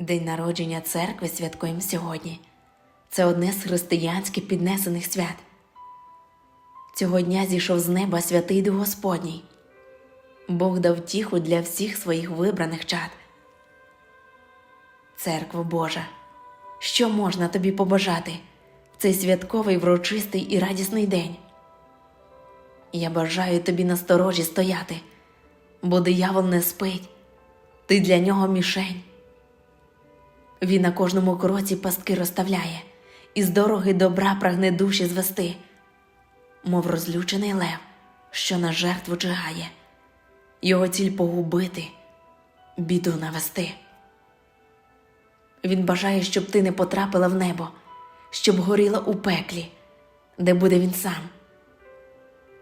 День народження церкви святкуємо сьогодні. Це одне з християнських піднесених свят. Цього дня зійшов з неба святий Дух Господній. Бог дав тіху для всіх своїх вибраних чад. Церкво Божа, що можна тобі побажати в цей святковий, врочистий і радісний день? Я бажаю тобі насторожі стояти, бо диявол не спить, ти для нього мішень. Він на кожному кроці пастки розставляє, і з дороги добра прагне душі звести, мов розлючений лев, що на жертву чигає, його ціль погубити, біду навести. Він бажає, щоб ти не потрапила в небо, щоб горіла у пеклі, де буде він сам.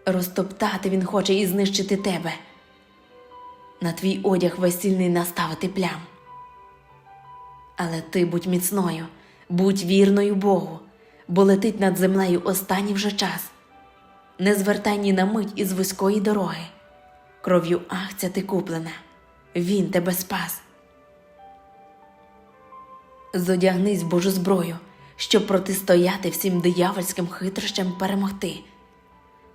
Розтоптати він хоче і знищити тебе, на твій одяг весільний наставити плям. Але ти будь міцною, будь вірною Богу, бо летить над землею останній вже час. Не звертай ні на мить із вузької дороги. Кров'ю ахця ти куплена, він тебе спас. Зодягнись Божу зброю, щоб протистояти всім диявольським хитрощам перемогти.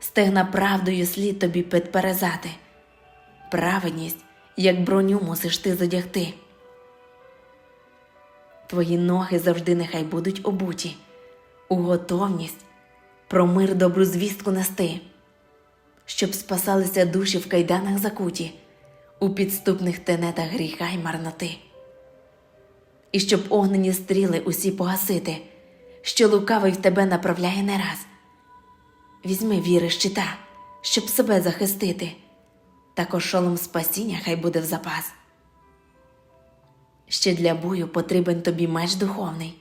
Стегна правдою слід тобі підперезати. Праведність, як броню мусиш ти задягти. Твої ноги завжди нехай будуть обуті, у готовність про мир добру звістку нести, щоб спасалися душі в кайданах закуті, у підступних тенетах гріха й марноти, і щоб огнені стріли усі погасити, що лукавий в тебе направляє не раз. Візьми віри щита, щоб себе захистити, також шолом спасіння хай буде в запас. Ще для бою потрібен тобі меч духовний.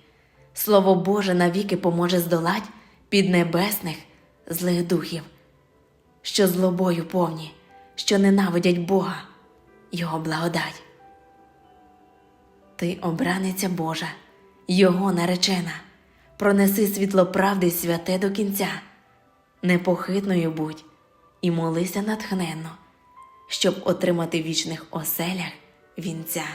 Слово Боже навіки поможе здолать піднебесних злих духів, що злобою повні, що ненавидять Бога, Його благодать. Ти обраниця Божа, Його наречена, пронеси світло правди святе до кінця, непохитною будь і молися натхненно, щоб отримати вічних оселях вінця.